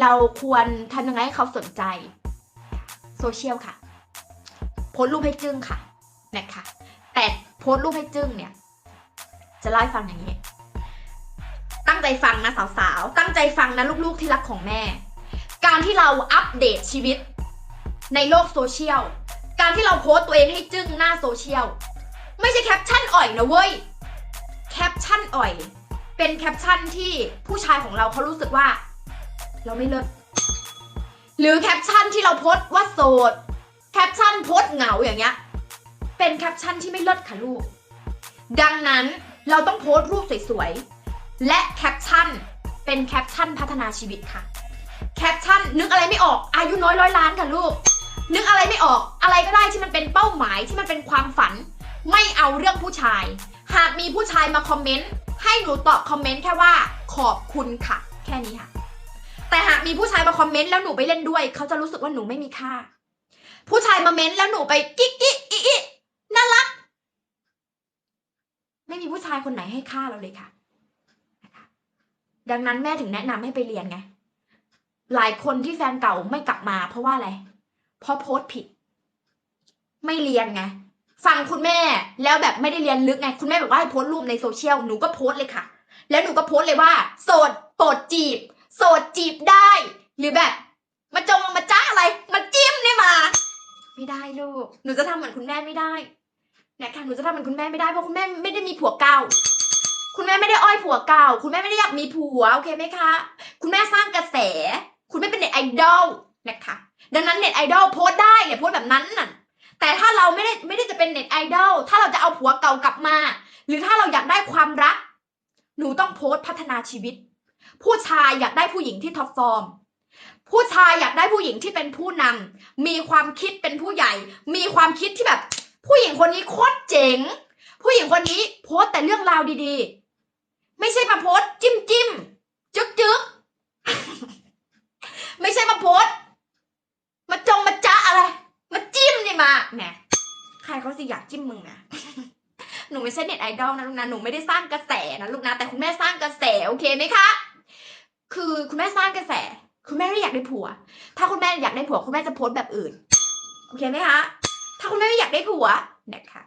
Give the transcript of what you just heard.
เราควรทำยังไงให้เขาสนใจโซเชียลค่ะ โพสรูปให้จึ้งค่ะนะคะแต่โพสรูปให้จึ้งเนี่ย จะเล่าให้ฟังอย่างนี้ ตั้งใจฟังนะสาวๆ ตั้งใจฟังนะลูกๆที่รักของแม่ การที่เราอัปเดตชีวิตในโลกโซเชียล การที่เราโพสตตัวเองให้จึ้งหน้าโซเชียล ไม่ใช่แคปชั่นอ่อยนะเว้ย แคปชั่นอ่อย เป็นแคปชั่นที่ผู้ชายของเราเขารู้สึกว่า เราไม่เลิศหรือแคปชั่นที่เราโพสว่าโสด แคปชั่นโพสเหงาอย่างเงี้ย เป็นแคปชั่นที่ไม่เลิศค่ะลูก ดังนั้นเราต้องโพสต์รูปสวยๆ และแคปชั่นเป็นแคปชั่นพัฒนาชีวิตค่ะ แคปชั่นนึกอะไรไม่ออกอายุน้อยร้อยล้านค่ะลูก นึกอะไรไม่ออกอะไรก็ได้ที่มันเป็นเป้าหมายที่มันเป็นความฝัน ไม่เอาเรื่องผู้ชาย หากมีผู้ชายมาคอมเมนต์ให้หนูตอบคอมเมนต์แค่ว่าขอบคุณค่ะ แค่นี้ค่ะ แต่หากมีผู้ชายมาคอมเมนต์แล้วหนูไปเล่นด้วย เขาจะรู้สึกว่าหนูไม่มีค่า ผู้ชายมาเม้นต์แล้วหนูไปกิ๊กกิ๊กอีอีน่ารัก ไม่มีผู้ชายคนไหนให้ค่าเราเลยค่ะ ดังนั้นแม่ถึงแนะนำให้ไปเรียนไง หลายคนที่แฟนเก่าไม่กลับมา เพราะว่าอะไร เพราะโพสต์ผิด ไม่เรียนไง ฟังคุณแม่แล้วแบบไม่ได้เรียนลึกไง คุณแม่บอกว่าให้โพสต์รูปในโซเชียล หนูก็โพสต์เลยค่ะ แล้วหนูก็โพสต์เลยว่า โสดโปรดจีบ โสดจีบได้ หรือแบบ มาจงมาจ้าอะไร มาจิ้มเนี่ยมา ไม่ได้ลูก หนูจะทำเหมือนคุณแม่ไม่ได้นะคะหนูจะทำเหมือนคุณแม่ไม่ได้เพราะคุณแม่ไม่ได้มีผัวเก่า คุณแม่ไม่ได้อ้อยผัวเก่า คุณแม่ไม่ได้อยากมีผัวโอเคไหมคะ คุณแม่สร้างกระแส คุณแม่เป็นเน็ตไอดอลนะคะดังนั้นเน็ตไอดอลโพสต์ได้เนี่ยโพสต์แบบนั้นน่ะแต่ถ้าเราไม่ได้ไม่ได้จะเป็นเน็ตไอดอลถ้าเราจะเอาผัวเก่ากลับมา หรือถ้าเราอยากได้ความรัก หนูต้องโพสต์พัฒนาชีวิต ผู้ชายอยากได้ผู้หญิงที่ท็อปฟอร์ม ผู้ชายอยากได้ผู้หญิงที่เป็นผู้นำมีความคิดเป็นผู้ใหญ่ มีความคิดที่แบบ ผู้หญิงคนนี้โคตรเจ๋ง ผู้หญิงคนนี้โพสต์แต่เรื่องราวดีๆ ไม่ใช่มาโพสต์จิ้มจิ้มจึ๊กจึ๊กไม่ใช่มาโพสต์มาจงมาจ้าอะไร มาจิ้มนี่มาแหมใครเขาสิอยากจิ้มมึงอะหนูไม่ใช่เน็ตไอดอลนะลูกนะ หนูไม่ได้สร้างกระแสนะลูกนะ แต่คุณแม่สร้างกระแสโอเคไหมคะ คือคุณแม่สร้างกระแส คุณแม่ไม่อยากได้ผัว ถ้าคุณแม่อยากได้ผัว คุณแม่จะโพสต์แบบอื่น โอเคไหมคะ ถ้าคุณแม่ไม่อยากได้ผัวนะคะ